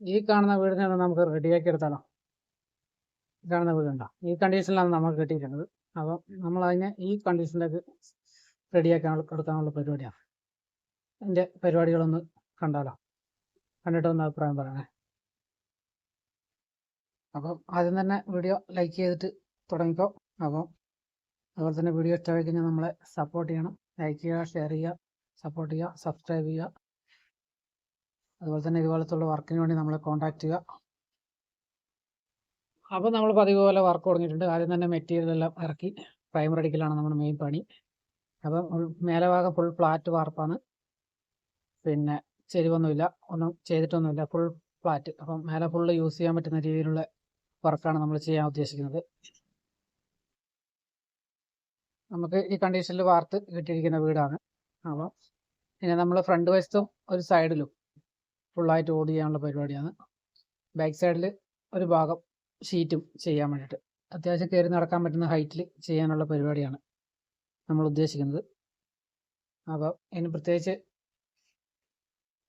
ഈ കാണുന്ന വീടിനെ നമുക്ക് റെഡിയാക്കി എടുത്താലോ? കാണുന്ന വീടുണ്ടോ ഈ കണ്ടീഷനിലാണ് നമുക്ക് കിട്ടിയിരിക്കുന്നത്. അപ്പം നമ്മൾ അതിനെ ഈ കണ്ടീഷനിലേക്ക് റെഡിയാക്കാൻ എടുക്കാനുള്ള പരിപാടിയാണ്. എന്റെ പരിപാടികളൊന്ന് കണ്ടാലോ? കണ്ടിട്ട് ഒന്ന് അഭിപ്രായം പറയണേ. അപ്പം ആദ്യം തന്നെ വീഡിയോ ലൈക്ക് ചെയ്തിട്ട് തുടങ്ങിക്കോ. അപ്പം അതുപോലെ തന്നെ വീഡിയോ ഇഷ്ടമായി കഴിഞ്ഞാൽ നമ്മളെ സപ്പോർട്ട് ചെയ്യണം. ലൈക്ക് ചെയ്യുക ഷെയർ ചെയ്യുക സപ്പോർട്ട് ചെയ്യുക സബ്സ്ക്രൈബ് ചെയ്യുക. അതുപോലെ തന്നെ ഇതുപോലത്തുള്ള വർക്കിന് വേണ്ടി നമ്മളെ കോൺടാക്ട് ചെയ്യുക. അപ്പോൾ നമ്മൾ പതിവ് പോലെ വർക്ക് തുടങ്ങിയിട്ടുണ്ട്. ആദ്യം തന്നെ മെറ്റീരിയൽ എല്ലാം ഇറക്കി പ്രൈമർ അടിക്കലാണ് നമ്മുടെ മെയിൻ പണി. അപ്പം മേലഭാഗം മേലെ ഭാഗം ഫുൾ ഫ്ലാറ്റ് വാർപ്പാണ് പിന്നെ ചെരിവൊന്നുമില്ല. ഒന്നും ചെയ്തിട്ടൊന്നുമില്ല. ഫുൾ ഫ്ലാറ്റ് അപ്പം മേലെ ഫുള്ള് യൂസ് ചെയ്യാൻ പറ്റുന്ന രീതിയിലുള്ള വർക്കാണ് നമ്മൾ ചെയ്യാൻ ഉദ്ദേശിക്കുന്നത്. നമുക്ക് ഈ കണ്ടീഷനിൽ വാർത്ത് കിട്ടിയിരിക്കുന്ന വീടാണ്. അപ്പം പിന്നെ നമ്മൾ ഫ്രണ്ട് വശത്തും ഒരു സൈഡിലും ഫുള്ളായിട്ട് ഓട് ചെയ്യാനുള്ള പരിപാടിയാണ്. ബാക്ക് സൈഡിൽ ഒരു ഭാഗം ഷീറ്റും ചെയ്യാൻ വേണ്ടിയിട്ട്. അത്യാവശ്യം കയറി നടക്കാൻ പറ്റുന്ന ഹൈറ്റിൽ ചെയ്യാനുള്ള പരിപാടിയാണ് നമ്മൾ ഉദ്ദേശിക്കുന്നത്. അപ്പോൾ ഇനി പ്രത്യേകിച്ച്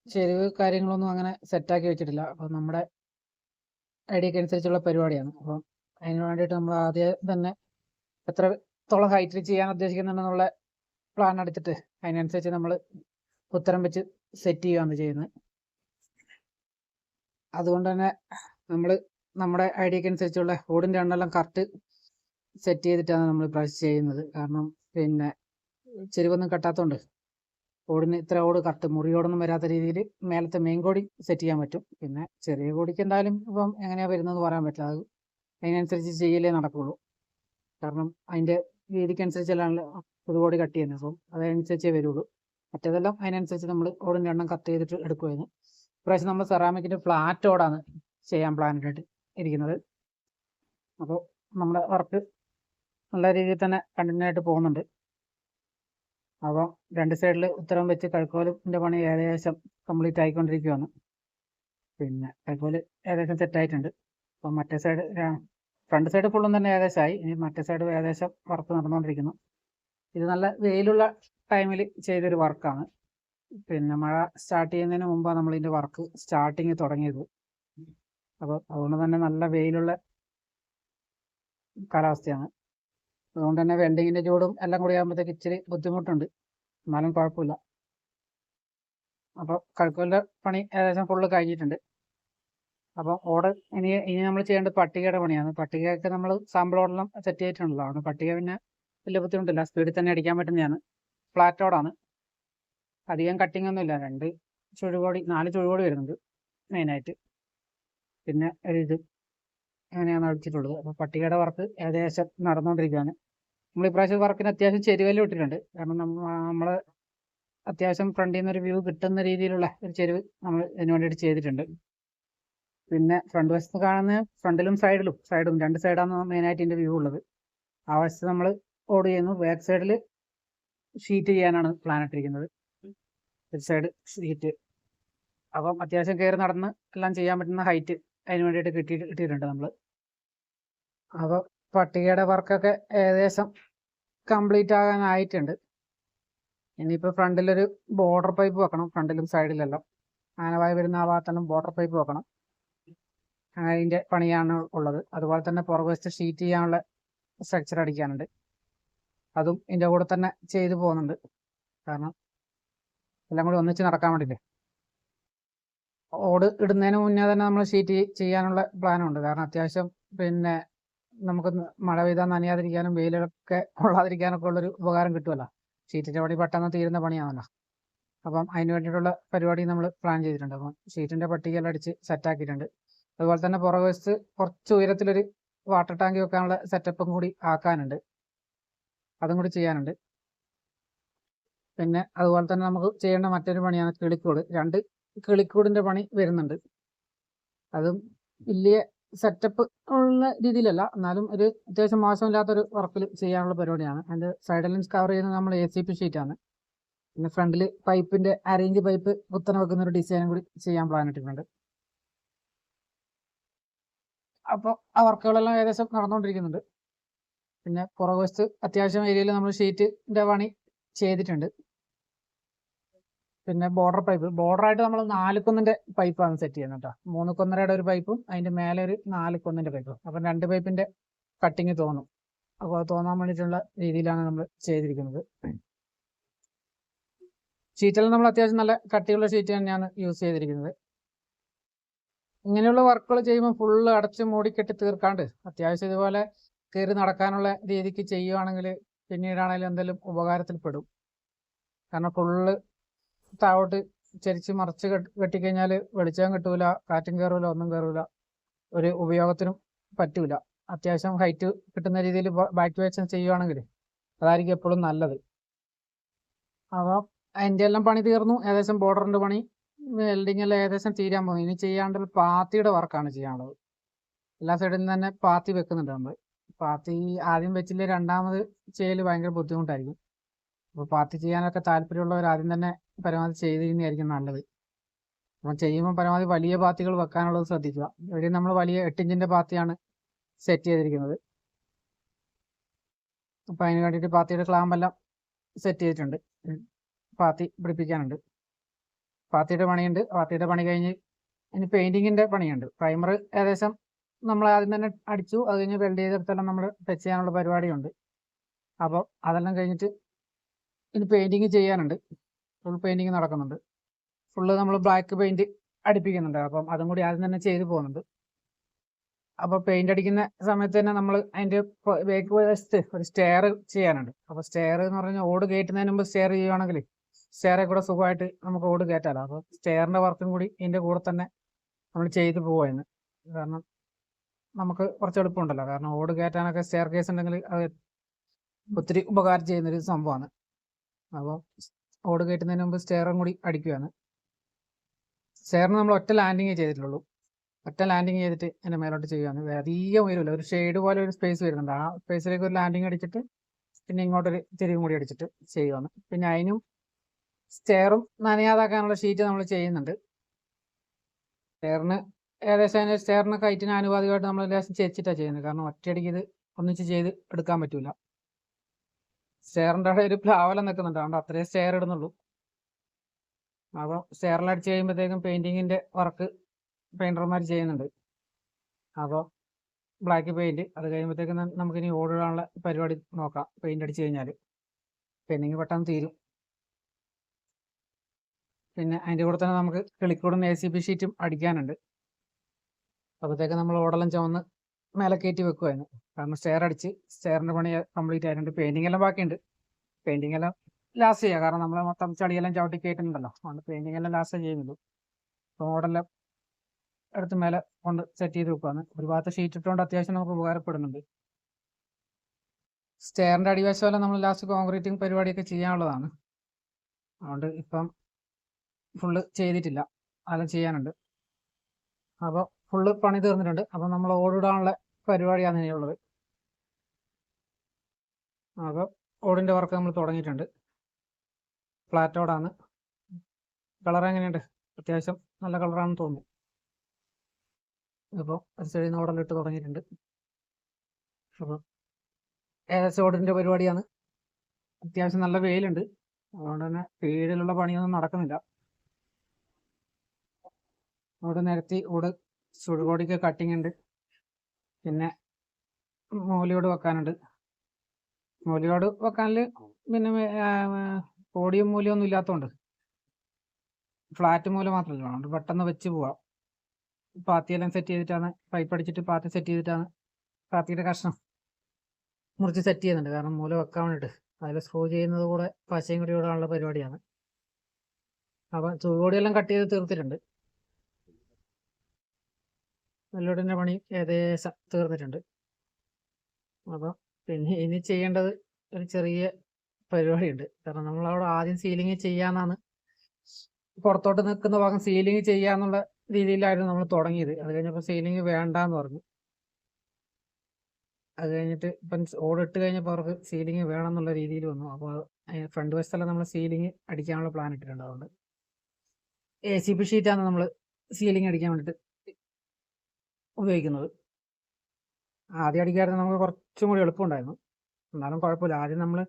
ചെരുവ് കാര്യങ്ങളൊന്നും അങ്ങനെ സെറ്റാക്കി വെച്ചിട്ടില്ല. അപ്പോൾ നമ്മുടെ ഐഡിയക്ക് അനുസരിച്ചുള്ള പരിപാടിയാണ്. അപ്പം അതിന് വേണ്ടിയിട്ട് നമ്മൾ ആദ്യം തന്നെ എത്രത്തോളം ഹൈറ്റിൽ ചെയ്യാൻ ഉദ്ദേശിക്കുന്നുണ്ടെന്നുള്ള പ്ലാൻ എടുത്തിട്ട് അതിനനുസരിച്ച് നമ്മൾ ഉത്തരം വെച്ച് സെറ്റ് ചെയ്യുകയാണ് ചെയ്യുന്നത്. അതുകൊണ്ട് തന്നെ നമ്മൾ നമ്മുടെ ഐഡിയക്ക് അനുസരിച്ചുള്ള ഓടിന്റെ എണ്ണെല്ലാം കറക്റ്റ് സെറ്റ് ചെയ്തിട്ടാണ് നമ്മൾ ഇപ്രാവശ്യം ചെയ്യുന്നത്. കാരണം പിന്നെ ചെരുവൊന്നും കെട്ടാത്തതുകൊണ്ട് ഓടിന് ഇത്ര ഓട് കറക്റ്റ് മുറിയോടൊന്നും വരാത്ത രീതിയിൽ മേലത്തെ മെയിൻ കോടി സെറ്റ് ചെയ്യാൻ പറ്റും. പിന്നെ ചെറിയ കോടിക്ക് എന്തായാലും ഇപ്പം എങ്ങനെയാണ് വരുന്നതെന്ന് പറയാൻ പറ്റില്ല. അത് അതിനനുസരിച്ച് ചെയ്യലേ നടക്കുള്ളൂ. കാരണം അതിന്റെ രീതിക്കനുസരിച്ചല്ലാണല്ലോ പുതുകോടി കട്ട് ചെയ്യുന്നത്. അപ്പം അതനുസരിച്ചേ വരുള്ളൂ. മറ്റേതെല്ലാം അതിനനുസരിച്ച് നമ്മൾ ഓടിന്റെ എണ്ണം കട്ട് ചെയ്തിട്ട് എടുക്കുമായിരുന്നു ഇപ്രാവശ്യം നമ്മൾ സെറാമിക്കിന്റെ ഫ്ലാറ്റോടാണ് ചെയ്യാൻ പ്ലാൻ ഇട്ടിട്ട് ഇരിക്കുന്നത്. അപ്പോൾ നമ്മുടെ വർക്ക് നല്ല രീതിയിൽ തന്നെ കണ്ടിന്യൂ ആയിട്ട് പോകുന്നുണ്ട്. അപ്പോൾ രണ്ട് സൈഡിൽ ഉത്തരം വെച്ച് കഴുക്കോലിന്റെ പണി ഏകദേശം കംപ്ലീറ്റ് ആയിക്കൊണ്ടിരിക്കുകയാണ് പിന്നെ കഴുക്കോൽ ഏകദേശം സെറ്റ് ആയിട്ടുണ്ട്. അപ്പം മറ്റേ സൈഡ് ഫ്രണ്ട് സൈഡ് ഫുള്ളും തന്നെ ഏകദേശമായി ഇനി മറ്റേ സൈഡ് ഏകദേശം വർക്ക് നടന്നുകൊണ്ടിരിക്കുന്നു ഇത് നല്ല വെയിലുള്ള ടൈമിൽ ചെയ്തൊരു വർക്കാണ് പിന്നെ മഴ സ്റ്റാർട്ട് ചെയ്യുന്നതിന് മുമ്പാണ് നമ്മൾ ഇതിന്റെ വർക്ക് സ്റ്റാർട്ടിങ് തുടങ്ങിയത്. അപ്പോൾ അതുകൊണ്ട് തന്നെ നല്ല വെയിലുള്ള കാലാവസ്ഥയാണ്. അതുകൊണ്ട് തന്നെ വെൽഡിങ്ങിന്റെ ചൂടും എല്ലാം കൂടി ആകുമ്പോഴത്തേക്ക് ഇച്ചിരി ബുദ്ധിമുട്ടുണ്ട്. എന്നാലും കുഴപ്പമില്ല. അപ്പോൾ കഴുക്കലിന്റെ പണി ഏകദേശം ഫുള്ള് കഴിഞ്ഞിട്ടുണ്ട്. അപ്പോൾ ഓർഡർ ഇനി ഇനി നമ്മൾ ചെയ്യേണ്ടത് പട്ടികയുടെ പണിയാണ്. പട്ടികയൊക്കെ നമ്മൾ സാമ്പിൾ ഓർഡറെല്ലാം സെറ്റ് ചെയ്തിട്ടുണ്ടല്ലോ. പട്ടിക പിന്നെ വലിയ ബുദ്ധിമുട്ടില്ല. സ്പീഡിൽ തന്നെ അടിക്കാൻ പറ്റുന്നതാണ്. ഫ്ലാറ്റ് ഓടാണ് അധികം കട്ടിംഗ് ഒന്നുമില്ല. രണ്ട് ചുഴുകോടി നാല് ചുഴുകോടി വരുന്നുണ്ട് മെയിനായിട്ട് പിന്നെ ഇത് അങ്ങനെയാണ് അടിച്ചിട്ടുള്ളത്. അപ്പോൾ പട്ടികയുടെ വർക്ക് ഏകദേശം നടന്നുകൊണ്ടിരിക്കുകയാണ് നമ്മൾ ഇപ്രാവശ്യം വർക്കിന് അത്യാവശ്യം ചെരുവൽ ഇട്ടിട്ടുണ്ട്. കാരണം നമ്മൾ അത്യാവശ്യം ഫ്രണ്ടിൽ നിന്ന് ഒരു വ്യൂ കിട്ടുന്ന രീതിയിലുള്ള ഒരു ചെരുവ് നമ്മൾ ഇതിന് വേണ്ടിയിട്ട് ചെയ്തിട്ടുണ്ട്. പിന്നെ ഫ്രണ്ട് വശത്ത് കാണുന്ന ഫ്രണ്ടിലും സൈഡിലും സൈഡും രണ്ട് സൈഡാണ് മെയിനായിട്ട് ഇതിന്റെ വ്യൂ ഉള്ളത്. ആ വശത്ത് നമ്മൾ ഓട് ചെയ്യുന്നു. ബാക്ക് സൈഡിൽ ഷീറ്റ് ചെയ്യാനാണ് പ്ലാൻ ഇട്ടിരിക്കുന്നത്. ഒരു സൈഡ് സീറ്റ് അപ്പം അത്യാവശ്യം കയറി നടന്ന് എല്ലാം ചെയ്യാൻ പറ്റുന്ന ഹൈറ്റ് അതിന് വേണ്ടിയിട്ട് കിട്ടി കിട്ടിയിട്ടുണ്ട് നമ്മൾ അപ്പോൾ പട്ടികയുടെ വർക്കൊക്കെ ഏകദേശം കംപ്ലീറ്റ് ആകാനായിട്ടുണ്ട് ഇനിയിപ്പോൾ ഫ്രണ്ടിലൊരു ബോർഡർ പൈപ്പ് വെക്കണം ഫ്രണ്ടിലും സൈഡിലെല്ലാം ആനവായി വരുന്ന ആ ഭാഗത്തെല്ലാം ബോർഡർ പൈപ്പ് വെക്കണം. അതിന്റെ പണിയാണ് ഉള്ളത്. അതുപോലെ തന്നെ പുറകുവശത്ത് ഷീറ്റ് ചെയ്യാനുള്ള സ്ട്രക്ചർ അടിക്കാനുണ്ട്. അതും ഇതിന്റെ കൂടെ തന്നെ ചെയ്തു പോകുന്നുണ്ട്. കാരണം എല്ലാം കൂടി ഒന്നിച്ച് നടക്കാൻ വേണ്ടിയില്ലേ ഓട് ഇടുന്നതിന് മുന്നേ തന്നെ നമ്മൾ ഷീറ്റ് ചെയ്യാനുള്ള പ്ലാനുണ്ട് കാരണം അത്യാവശ്യം പിന്നെ നമുക്ക് മഴ പെയ്താൽ നനയാതിരിക്കാനും വെയിലൊക്കെ കൊള്ളാതിരിക്കാനൊക്കെ ഉള്ളൊരു ഉപകാരം കിട്ടുമല്ലോ ഷീറ്റിന്റെ പണി പെട്ടെന്ന് തീരുന്ന പണിയാണല്ലോ. അപ്പം അതിന് വേണ്ടിയിട്ടുള്ള പരിപാടി നമ്മൾ പ്ലാൻ ചെയ്തിട്ടുണ്ട്. അപ്പം ഷീറ്റിന്റെ പട്ടികയെല്ലാം അടിച്ച് സെറ്റാക്കിയിട്ടുണ്ട് അതുപോലെ തന്നെ പുറകുവശത്ത് കുറച്ച് ഉയരത്തിലൊരു വാട്ടർ ടാങ്ക് വെക്കാനുള്ള സെറ്റപ്പും കൂടി ആക്കാനുണ്ട്. അതും കൂടി ചെയ്യാനുണ്ട്. പിന്നെ അതുപോലെ തന്നെ നമുക്ക് ചെയ്യേണ്ട മറ്റൊരു പണിയാണ് കിളിക്കൂട്. രണ്ട് കിളിക്കൂടിന്റെ പണി വരുന്നുണ്ട്. അതും വലിയ സെറ്റപ്പ് ഉള്ള രീതിയിലല്ല. എന്നാലും ഒരു അത്യാവശ്യം മോശമില്ലാത്തൊരു വർക്കിൽ ചെയ്യാനുള്ള പരിപാടിയാണ്. അതിന്റെ സൈഡ് ലൈൻസ് കവർ ചെയ്യുന്നത് നമ്മൾ എ സി പി ഷീറ്റാണ് പിന്നെ ഫ്രണ്ടിൽ പൈപ്പിന്റെ അറേഞ്ച് പൈപ്പ് കുത്തനെ വെക്കുന്ന ഒരു ഡിസൈനും കൂടി ചെയ്യാൻ പ്ലാൻ ഇട്ടിട്ടുണ്ട്. അപ്പോൾ ആ വർക്കുകളെല്ലാം ഏകദേശം നടന്നുകൊണ്ടിരിക്കുന്നുണ്ട്. പിന്നെ പുറകുവശത്ത് അത്യാവശ്യം ഏരിയയിൽ നമ്മൾ ഷീറ്റിന്റെ പണി ചെയ്തിട്ടുണ്ട്. പിന്നെ ബോർഡർ പൈപ്പ് ബോർഡർ ആയിട്ട് നമ്മൾ നാല് കുന്നിന്റെ ആണ് സെറ്റ് ചെയ്യുന്നത് കേട്ടോ മൂന്ന് കൊന്നരയുടെ ഒരു പൈപ്പും അതിന്റെ മേലെ ഒരു നാല് കുന്നിന്റെ പൈപ്പും അപ്പം രണ്ട് പൈപ്പിന്റെ കട്ടിങ് തോന്നും. അപ്പോൾ അത് തോന്നാൻ വേണ്ടിയിട്ടുള്ള രീതിയിലാണ് നമ്മൾ ചെയ്തിരിക്കുന്നത്. ഷീറ്റെല്ലാം നമ്മൾ അത്യാവശ്യം നല്ല കട്ടിയുള്ള ഷീറ്റ് തന്നെയാണ് യൂസ് ചെയ്തിരിക്കുന്നത്. ഇങ്ങനെയുള്ള വർക്കുകൾ ചെയ്യുമ്പോൾ ഫുള്ള് അടച്ച് മൂടിക്കെട്ടി തീർക്കാണ്ട് അത്യാവശ്യം ഇതുപോലെ കയറി നടക്കാനുള്ള രീതിക്ക് ചെയ്യുവാണെങ്കിൽ പിന്നീടാണെങ്കിലും എന്തെങ്കിലും ഉപകാരത്തിൽ ഉപകാരത്തിൽപ്പെടും. കാരണം ഫുള്ള് താഴോട്ട് ചരിച്ച് മറിച്ച് കെട്ടി കെട്ടിക്കഴിഞ്ഞാൽ വെളിച്ചം കിട്ടൂല കാറ്റും കയറൂല ഒന്നും കയറൂല ഒരു ഉപയോഗത്തിനും പറ്റൂല. അത്യാവശ്യം ഹൈറ്റ് കിട്ടുന്ന രീതിയിൽ ബാക്ക് വേഷൻ ചെയ്യുവാണെങ്കിൽ അതായിരിക്കും എപ്പോഴും നല്ലത്. അപ്പോൾ അതിന്റെ എല്ലാം പണി തീർന്നു. ഏകദേശം ബോർഡറിന്റെ പണി വെൽഡിംഗ് എല്ലാം ഏകദേശം തീരാൻ പോകുന്നു ഇനി ചെയ്യാണ്ട് പാത്തിയുടെ വർക്കാണ് ചെയ്യാനുള്ളത്. എല്ലാ സൈഡിൽ നിന്ന് തന്നെ പാത്തി വെക്കുന്നുണ്ട് നമ്മൾ പാത്തി ആദ്യം വെച്ചില്ല രണ്ടാമത് ചെയ്യൽ ഭയങ്കര ബുദ്ധിമുട്ടായിരിക്കും. അപ്പോൾ പാർട്ടി ചെയ്യാനൊക്കെ താല്പര്യമുള്ളവർ ആദ്യം തന്നെ പരമാവധി ചെയ്തിരുന്നതായിരിക്കും നല്ലത്. അപ്പം ചെയ്യുമ്പോൾ പരമാവധി വലിയ പാത്തികൾ വെക്കാനുള്ളത് ശ്രദ്ധിക്കുക. ഇവിടെ നമ്മൾ വലിയ എട്ടിഞ്ചിന്റെ പാത്തിയാണ് സെറ്റ് ചെയ്തിരിക്കുന്നത്. അപ്പം അതിന് വേണ്ടിയിട്ട് പാത്തിയുടെ ക്ലാമ്പെല്ലാം സെറ്റ് ചെയ്തിട്ടുണ്ട്. പാത്തി പിടിപ്പിക്കാനുണ്ട്. പാത്തിയുടെ പണിയുണ്ട്. പാത്തിയുടെ പണി കഴിഞ്ഞ് ഇനി പെയിന്റിങ്ങിന്റെ പണിയുണ്ട്. പ്രൈമർ ഏകദേശം നമ്മൾ ആദ്യം തന്നെ അടിച്ചു. അത് കഴിഞ്ഞ് വെൽഡ് ചെയ്തെടുത്തെല്ലാം നമ്മൾ ടച്ച് ചെയ്യാനുള്ള പരിപാടിയുണ്ട്. അപ്പോൾ അതെല്ലാം കഴിഞ്ഞിട്ട് ഇനി പെയിന്റിങ് ചെയ്യാനുണ്ട്. ഫുൾ പെയിന്റിങ് നടക്കുന്നുണ്ട്. ഫുള്ള് നമ്മൾ ബ്ലാക്ക് പെയിന്റ് അടിപ്പിക്കുന്നുണ്ട്. അപ്പം അതും കൂടി ആദ്യം തന്നെ ചെയ്തു പോകുന്നുണ്ട്. അപ്പോൾ പെയിന്റ് അടിക്കുന്ന സമയത്ത് തന്നെ നമ്മൾ അതിന്റെ ബേക്ക് വശത്ത് ഒരു സ്റ്റെയർ ചെയ്യാനുണ്ട്. അപ്പോൾ സ്റ്റെയർ എന്ന് പറഞ്ഞാൽ ഓട് കയറ്റുന്നതിന് മുമ്പ് സ്റ്റെയർ ചെയ്യുവാണെങ്കിൽ സ്റ്റെയറെ കൂടെ സുഖമായിട്ട് നമുക്ക് ഓട് കയറ്റാലോ. അപ്പോൾ സ്റ്റെയറിന്റെ വർക്കും കൂടി ഇതിന്റെ കൂടെ തന്നെ നമ്മൾ ചെയ്തു പോവായിരുന്നു. കാരണം നമുക്ക് കുറച്ച് എളുപ്പമുണ്ടല്ലോ. കാരണം ഓട് കയറ്റാനൊക്കെ സ്റ്റെയർ കേസ് ഉണ്ടെങ്കിൽ അത് ഒത്തിരി ഉപകാരം ചെയ്യുന്നൊരു സംഭവമാണ്. അപ്പോൾ ഓട് കയറ്റുന്നതിന് മുമ്പ് സ്റ്റെയറും കൂടി അടിക്കുകയാണ് സ്റ്റെയറിന് നമ്മൾ ഒറ്റ ലാൻഡിങ് ചെയ്തിട്ടുള്ളൂ. ഒറ്റ ലാൻഡിങ് ചെയ്തിട്ട് എന്റെ മേലോട്ട് ചെയ്യുകയാണ് അധികം ഉയരമില്ല. ഒരു ഷെയ്ഡ് പോലെ ഒരു സ്പേസ് വരുന്നുണ്ട്. ആ സ്പേസിലേക്ക് ഒരു ലാൻഡിങ് അടിച്ചിട്ട് പിന്നെ ഇങ്ങോട്ടൊരു ചെരിവും കൂടി അടിച്ചിട്ട് ചെയ്യുകയാണ് പിന്നെ അതിനും സ്റ്റെയറും നനയാതാക്കാനുള്ള ഷീറ്റ് നമ്മൾ ചെയ്യുന്നുണ്ട്. സ്റ്റെയറിന് ഏകദേശം അതിന് സ്റ്റെയറിന് കയറ്റിന് ആനുപാതികമായിട്ട് നമ്മൾ ലേശം ചെച്ചിട്ടാണ് ചെയ്യുന്നത്. കാരണം ഒറ്റയടിക്ക് ഇത് ഒന്നിച്ച് ചെയ്ത് എടുക്കാൻ പറ്റൂല. സ്റ്റെയറിന്റെ അവിടെ ഒരു പ്ലാവല നിൽക്കുന്നുണ്ട്. അതുകൊണ്ട് അത്രയും സ്റ്റെയർ ഇടുന്നുള്ളൂ. അപ്പോൾ സ്റ്റെയറിൽ കഴിയുമ്പോഴത്തേക്കും പെയിന്റിങ്ങിന്റെ വർക്ക് പെയിന്റർമാർ ചെയ്യുന്നുണ്ട്. അപ്പോൾ ബ്ലാക്ക് പെയിന്റ് അത് കഴിയുമ്പോഴത്തേക്കും നമുക്കിനി ഓടിടാനുള്ള പരിപാടി നോക്കാം. പെയിന്റ് അടിച്ച് കഴിഞ്ഞാൽ പെയിന്റിങ് പെട്ടെന്ന് തീരും. പിന്നെ അതിന്റെ കൂടെ തന്നെ നമുക്ക് കിളിക്കൂടുന്ന എ സി ബി ഷീറ്റും അടിക്കാനുണ്ട്. അപ്പോഴത്തേക്ക് നമ്മൾ ഓടെല്ലാം ചുവന്ന് മേലെ കയറ്റി വെക്കുമായിരുന്നു കാരണം സ്റ്റെയർ അടിച്ച് സ്റ്റെയറിന്റെ പണി കംപ്ലീറ്റ് ആയിട്ടുണ്ട് പെയിന്റിംഗ് എല്ലാം ബാക്കിയുണ്ട്. പെയിന്റിംഗ് എല്ലാം ലാസ്റ്റ് ചെയ്യാം. കാരണം നമ്മൾ മൊത്തം ചളിയെല്ലാം ചവിട്ടി കയറ്റുന്നുണ്ടല്ലോ അതുകൊണ്ട് പെയിന്റിംഗ് എല്ലാം ലാസ്റ്റ് ചെയ്യുന്നുള്ളൂ. റോഡെല്ലാം എടുത്ത് മേലെ കൊണ്ട് സെറ്റ് ചെയ്ത് വെക്കുകയാണ് ഒരു ഭാഗത്ത് ഷീറ്റ് ഇട്ടുകൊണ്ട് അത്യാവശ്യം നമുക്ക് ഉപകാരപ്പെടുന്നുണ്ട്. സ്റ്റെയറിന്റെ അടിവശമെല്ലാം നമ്മൾ ലാസ്റ്റ് കോൺക്രീറ്റിംഗ് പരിപാടിയൊക്കെ ചെയ്യാനുള്ളതാണ്. അതുകൊണ്ട് ഇപ്പം ഫുള്ള് ചെയ്തിട്ടില്ല. അതെല്ലാം ചെയ്യാനുണ്ട്. അപ്പോൾ ഫുള്ള് പണി തീർന്നിട്ടുണ്ട്. അപ്പോൾ നമ്മൾ ഓടിടാനുള്ള പരിപാടിയാണ് ഇനിയുള്ളത് അപ്പോൾ ഓടിന്റെ വർക്ക് നമ്മൾ തുടങ്ങിയിട്ടുണ്ട്. ഫ്ലാറ്റ് ഓടാണ് കളർ എങ്ങനെയുണ്ട്? അത്യാവശ്യം നല്ല കളറാണെന്ന് തോന്നുന്നു. അപ്പോൾ അത് ചെറിയ ഓടലിട്ട് തുടങ്ങിയിട്ടുണ്ട്. അപ്പോൾ ഏകദേശം ഓടിന്റെ പരിപാടിയാണ്. അത്യാവശ്യം നല്ല വെയിലുണ്ട്. അതുകൊണ്ട് തന്നെ വീടിലുള്ള പണിയൊന്നും നടക്കുന്നില്ല. അവിടെ നിരത്തി ഓട് ചുടുകോടിക്ക് കട്ടിങ് ഉണ്ട്. പിന്നെ മോലിയോട് വെക്കാനുണ്ട്. മോലിയോട് വെക്കാനിൽ പിന്നെ കോടിയും മൂലയൊന്നും ഇല്ലാത്തതുകൊണ്ട് ഫ്ലാറ്റ് മൂല മാത്രമല്ല അതുകൊണ്ട് പെട്ടെന്ന് വെച്ച് പോവാം. പാത്തിയെല്ലാം സെറ്റ് ചെയ്തിട്ടാണ് പൈപ്പ് അടിച്ചിട്ട് പാത്തി സെറ്റ് ചെയ്തിട്ടാണ് പാത്തിയുടെ കഷ്ണം മുറിച്ച് സെറ്റ് ചെയ്യുന്നുണ്ട്. കാരണം മൂല വെക്കാൻ വേണ്ടിയിട്ട്. അതിൽ സ്ക്രൂ ചെയ്യുന്നത് കൂടെ പശയും കൂടി ഇടാനുള്ള പരിപാടിയാണ്. അപ്പം ചുവടിയെല്ലാം കട്ട് ചെയ്ത് തീർത്തിട്ടുണ്ട്. നെല്ലോടിന്റെ പണി ഏകദേശം തീർന്നിട്ടുണ്ട്. അപ്പോൾ പിന്നെ ഇനി ചെയ്യേണ്ടത് ഒരു ചെറിയ പരിപാടിയുണ്ട്. കാരണം നമ്മളവിടെ ആദ്യം സീലിംഗ് ചെയ്യാന്നാണ് പുറത്തോട്ട് നിൽക്കുന്ന ഭാഗം സീലിംഗ് ചെയ്യാന്നുള്ള രീതിയിലായിരുന്നു നമ്മൾ തുടങ്ങിയത്. അത് കഴിഞ്ഞപ്പോൾ സീലിംഗ് വേണ്ടാന്ന് പറഞ്ഞു. അത് കഴിഞ്ഞിട്ട് ഇപ്പം ഓടിട്ട് കഴിഞ്ഞപ്പോൾ അവർക്ക് സീലിംഗ് വേണം എന്നുള്ള രീതിയിൽ വന്നു. അപ്പോൾ ഫ്രണ്ട് വശത്തെല്ലാം നമ്മൾ സീലിംഗ് അടിക്കാനുള്ള പ്ലാൻ ഇട്ടിട്ടുണ്ട് അതുകൊണ്ട്. എ സി പി ഷീറ്റാണ് നമ്മൾ സീലിംഗ് അടിക്കാൻ വേണ്ടിയിട്ട് ഉപയോഗിക്കുന്നത്. ആദ്യം അടിക്കായിരുന്നു നമുക്ക് കുറച്ചും കൂടി എളുപ്പമുണ്ടായിരുന്നു. എന്നാലും കുഴപ്പമില്ല. ആദ്യം നമ്മൾ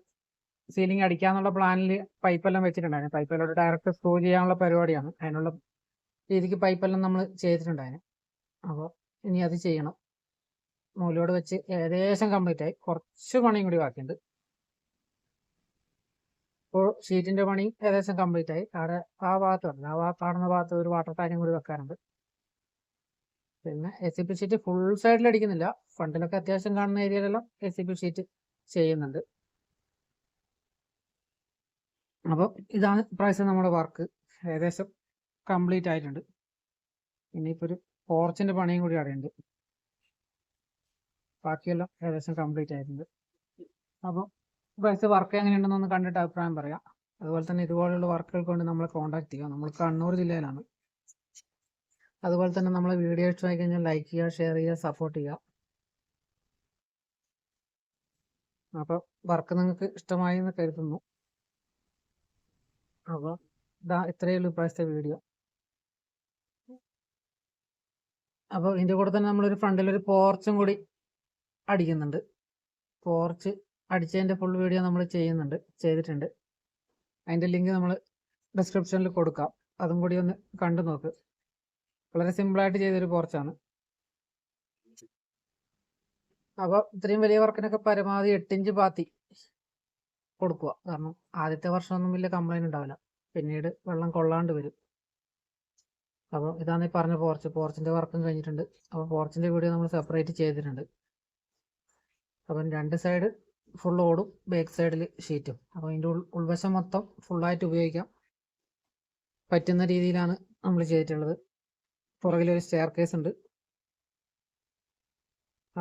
സീലിംഗ് അടിക്കാന്നുള്ള പ്ലാനിൽ പൈപ്പെല്ലാം വെച്ചിട്ടുണ്ടായിരുന്നു. പൈപ്പെല്ലാം ഡയറക്റ്റ് സ്ക്രൂ ചെയ്യാനുള്ള പരിപാടിയാണ്. അതിനുള്ള രീതിക്ക് പൈപ്പെല്ലാം നമ്മൾ ചെയ്തിട്ടുണ്ടായിരുന്നു. അപ്പോൾ ഇനി അത് ചെയ്യണം. നൂലോട് വെച്ച് ഏകദേശം കംപ്ലീറ്റ് ആയി. കുറച്ച് പണിയും കൂടി ബാക്കിയുണ്ട്. ഇപ്പോൾ ഷീറ്റിന്റെ പണി ഏകദേശം കംപ്ലീറ്റ് ആയി. അവിടെ ആ ഭാഗത്ത് വന്നു ആ കാണുന്ന ഭാഗത്ത് ഒരു വാട്ടർ ടാങ്കും കൂടി വെക്കാനുണ്ട്. പിന്നെ A C P sheet full സൈഡിൽ അടിക്കുന്നില്ല. ഫ്രണ്ടിലൊക്കെ അത്യാവശ്യം കാണുന്ന ഏരിയയിലെല്ലാം എ സി പി ഷീറ്റ് ചെയ്യുന്നുണ്ട്. അപ്പോൾ ഇതാണ് പ്രൈസ് നമ്മുടെ വർക്ക് ഏകദേശം കംപ്ലീറ്റ് ആയിട്ടുണ്ട്. ഇനിയിപ്പോൾ ഒരു പോർച്ചിന്റെ പണിയും കൂടി അവിടെയുണ്ട് ബാക്കിയെല്ലാം ഏകദേശം കംപ്ലീറ്റ് ആയിട്ടുണ്ട്. അപ്പോൾ പ്രൈസ് വർക്ക് എങ്ങനെയുണ്ടെന്നൊന്ന് കണ്ടിട്ട് അഭിപ്രായം പറയാം. അതുപോലെ തന്നെ ഇതുപോലെയുള്ള വർക്കുകൾ കൊണ്ട് നമ്മളെ കോൺടാക്ട് ചെയ്യുക നമ്മൾ കണ്ണൂർ ജില്ലയിലാണ്. അതുപോലെ തന്നെ നമ്മളെ വീഡിയോ ഇഷ്ടമായി കഴിഞ്ഞാൽ ലൈക്ക് ചെയ്യുക ഷെയർ ചെയ്യുക സപ്പോർട്ട് ചെയ്യുക. അപ്പോൾ വർക്ക് നിങ്ങൾക്ക് ഇഷ്ടമായി എന്ന് കരുതുന്നു. അപ്പോൾ ഇതാ ഇത്രയേ ഉള്ളൂ ഇപ്രാവശ്യത്തെ വീഡിയോ അപ്പോൾ ഇതിന്റെ കൂടെ തന്നെ നമ്മളൊരു ഫ്രണ്ടിലൊരു പോർച്ചും കൂടി അടിക്കുന്നുണ്ട്. പോർച്ച് അടിച്ചതിന്റെ ഫുൾ വീഡിയോ നമ്മൾ ചെയ്യുന്നുണ്ട് ചെയ്തിട്ടുണ്ട്. അതിന്റെ ലിങ്ക് നമ്മൾ ഡിസ്ക്രിപ്ഷനിൽ കൊടുക്കാം. അതും കൂടി ഒന്ന് കണ്ടു നോക്ക്. വളരെ സിമ്പിളായിട്ട് ചെയ്തൊരു പോർച്ചാണ്. അപ്പോൾ ഇത്രയും വലിയ വർക്കിനൊക്കെ പരമാവധി എട്ടിഞ്ച് പാത്തി കൊടുക്കുക. കാരണം ആദ്യത്തെ വർഷമൊന്നും വലിയ കംപ്ലൈന്റ് ഉണ്ടാവില്ല. പിന്നീട് വെള്ളം കൊള്ളാണ്ട് വരും. അപ്പോൾ ഇതാണ് ഈ പറഞ്ഞ പോർച്ച്. പോർച്ചിന്റെ വർക്കും കഴിഞ്ഞിട്ടുണ്ട്. അപ്പോൾ പോർച്ചിന്റെ വീഡിയോ നമ്മൾ സെപ്പറേറ്റ് ചെയ്തിട്ടുണ്ട്. അപ്പം രണ്ട് സൈഡ് ഫുൾ ഓടും ബാക്ക് സൈഡിൽ ഷീറ്റും അപ്പോൾ അതിന്റെ ഉൾ ഉൾവശം മൊത്തം ഫുള്ളായിട്ട് ഉപയോഗിക്കാം. പറ്റുന്ന രീതിയിലാണ് നമ്മൾ ചെയ്തിട്ടുള്ളത്. പുറകിലൊരു സ്റ്റെയർ കേസ് ഉണ്ട്.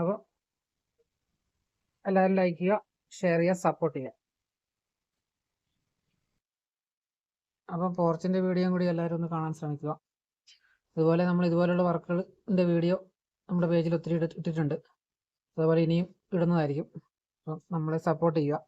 അപ്പോൾ എല്ലാവരും ലൈക്ക് ചെയ്യുക ഷെയർ ചെയ്യുക സപ്പോർട്ട് ചെയ്യുക. അപ്പോൾ പോർച്ചിന്റെ വീഡിയോയും കൂടി എല്ലാവരും ഒന്ന് കാണാൻ ശ്രമിക്കുക. അതുപോലെ നമ്മൾ ഇതുപോലെയുള്ള വർക്കുകളുടെ വീഡിയോ നമ്മുടെ പേജിൽ ഒത്തിരി ഇട്ടിട്ടുണ്ട്. അതുപോലെ ഇനിയും ഇടുന്നതായിരിക്കും. അപ്പം നമ്മളെ സപ്പോർട്ട് ചെയ്യുക.